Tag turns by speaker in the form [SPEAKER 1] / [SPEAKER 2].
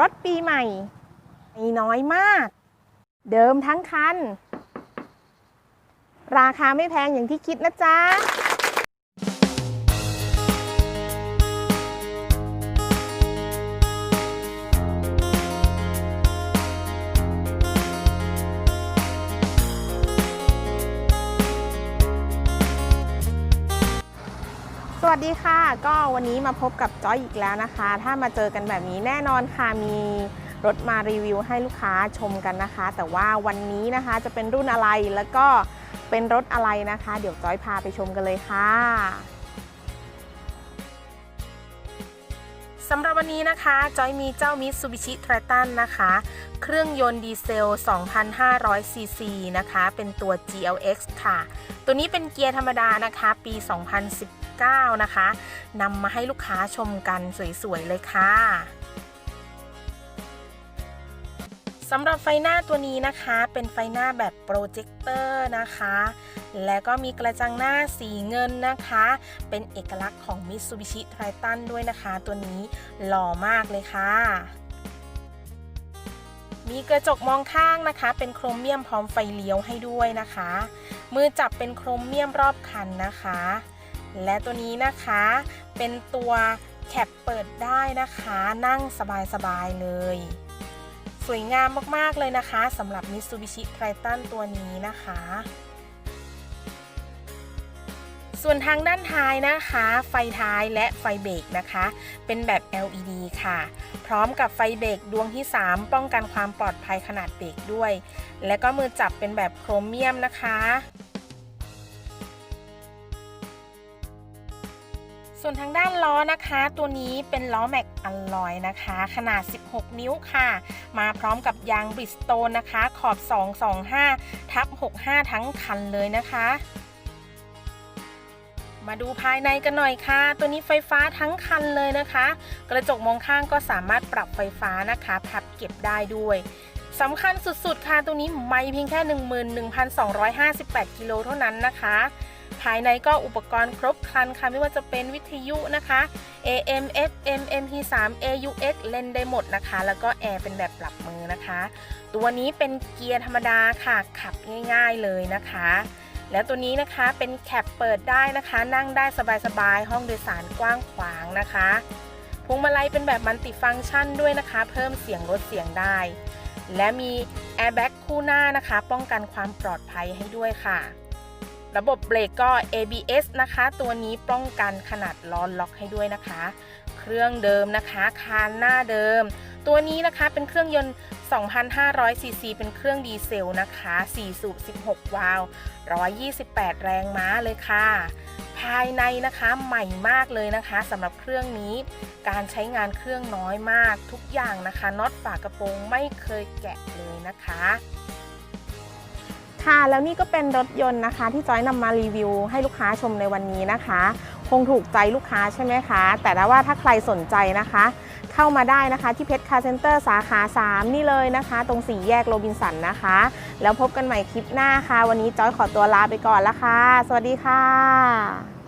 [SPEAKER 1] รถปีใหม่ มีน้อยมาก เดิมทั้งคัน ราคาไม่แพงอย่างที่คิดนะจ๊ะ วัสดีค่ะ ก็วันนี้มาพบกับจ้อยอีกแล้วนะคะ ถ้ามาเจอกันแบบนี้แน่นอนค่ะมีรถมารีวิวให้ลูกค้าชมกันนะคะ แต่ว่าวันนี้นะคะจะเป็นรุ่นอะไรแล้วก็เป็นรถอะไรนะคะ เดี๋ยวจ้อยพาไปชมกันเลยค่ะสำหรับวันนี้นะคะ จอยมีเจ้า Mitsubishi Triton นะคะ เครื่องยนต์ดีเซล 2,500 ซีซีนะคะ เป็นตัว GLX ค่ะ ตัวนี้เป็นเกียร์ธรรมดานะคะ ปี 9 นะคะนำมาให้ลูกค้าชมกันสวยๆ เลยค่ะสำหรับไฟหน้าตัวนี้นะคะ เป็นไฟหน้าแบบโปรเจคเตอร์นะคะ และก็มีกระจังหน้าสีเงินนะคะ เป็นเอกลักษณ์ของ Mitsubishi Triton ด้วยนะคะ ตัวนี้หล่อมากเลยค่ะ มีกระจกมองข้างนะคะ เป็นโครเมียมพร้อมไฟเลี้ยวให้ด้วยนะคะ มือจับเป็นโครเมียมรอบคันนะคะ และตัวนี้นะคะเป็นตัวแคปเปิดได้นะคะ นั่งสบายๆเลย สวยงามมากๆเลยนะคะสำหรับ Mitsubishi Triton ตัวนี้นะคะ ส่วนทางด้านท้ายนะคะ ไฟท้ายและไฟเบรกนะคะ เป็นแบบ LED ค่ะ พร้อมกับไฟเบรกดวงที่ 3 ป้องกันความปลอดภัยขนาดเบรกด้วย และก็มือจับเป็นแบบโครเมียมนะคะ ส่วนทางด้านล้อนะคะ ตัวนี้เป็นล้อแม็กอัลลอยนะคะ ขนาด 16 นิ้วค่ะ มาพร้อมกับยางบริสโตนนะคะ ขอบ 225 ทับ 65 ทั้งคันเลยนะคะ มาดูภายในกันหน่อยค่ะ ตัวนี้ไฟฟ้าทั้งคันเลยนะคะ กระจกมองข้างก็สามารถปรับไฟฟ้านะคะพับเก็บได้ด้วยสำคัญสุดๆ ค่ะ ตัวนี้ไม่เพียงแค่ 11,258 กิโลเท่านั้นนะคะ ภายในก็อุปกรณ์ครบครันค่ะ ไม่ว่าจะเป็นวิทยุนะคะ AM FM MP3 AUX เล่นได้หมดนะคะ แล้วก็แอร์เป็นแบบปรับมือนะคะ ตัวนี้เป็นเกียร์ธรรมดาค่ะ ขับง่ายๆเลยนะคะ แล้วตัวนี้นะคะเป็นแคปเปิดได้นะคะ นั่งได้สบายๆ ห้องโดยสารกว้างขวางนะคะพวงมาลัยเป็นแบบมัลติฟังก์ชันด้วยนะคะ เพิ่มเสียงลดเสียงได้ และมีแอร์แบ็กคู่หน้านะคะ ป้องกันความปลอดภัยให้ด้วยค่ะ ระบบเบรกก็ ABS นะคะ ตัวนี้ป้องกันขนาดล้อล็อกให้ด้วยนะคะ เครื่องเดิมนะคะคานหน้าเดิม ตัวนี้นะคะเป็นเครื่องยนต์ 2,500 ซีซีเป็นเครื่องดีเซลนะคะ 4 สูบ 16 วาล์ว128 แรงม้าเลยค่ะ ภายในนะคะใหม่มากเลยนะคะสำหรับเครื่องนี้ การใช้งานเครื่องน้อยมากทุกอย่างนะคะน็อตฝากระโปรงไม่เคยแกะเลยนะคะ ค่ะแล้วนี่ก็เป็นรถยนต์นะคะ ที่จอยนำมารีวิวให้ลูกค้าชมในวันนี้นะคะ คงถูกใจลูกค้าใช่ไหมคะ แต่ถ้าว่าถ้าใครสนใจนะคะ เข้ามาได้นะคะที่เพชรคาร์เซ็นเตอร์สาขา 3 นี่เลยนะคะ ตรงสี่แยกโรบินสันนะคะ แล้วพบกันใหม่คลิปหน้าค่ะ วันนี้จอยขอตัวลาไปก่อนละค่ะ สวัสดีค่ะ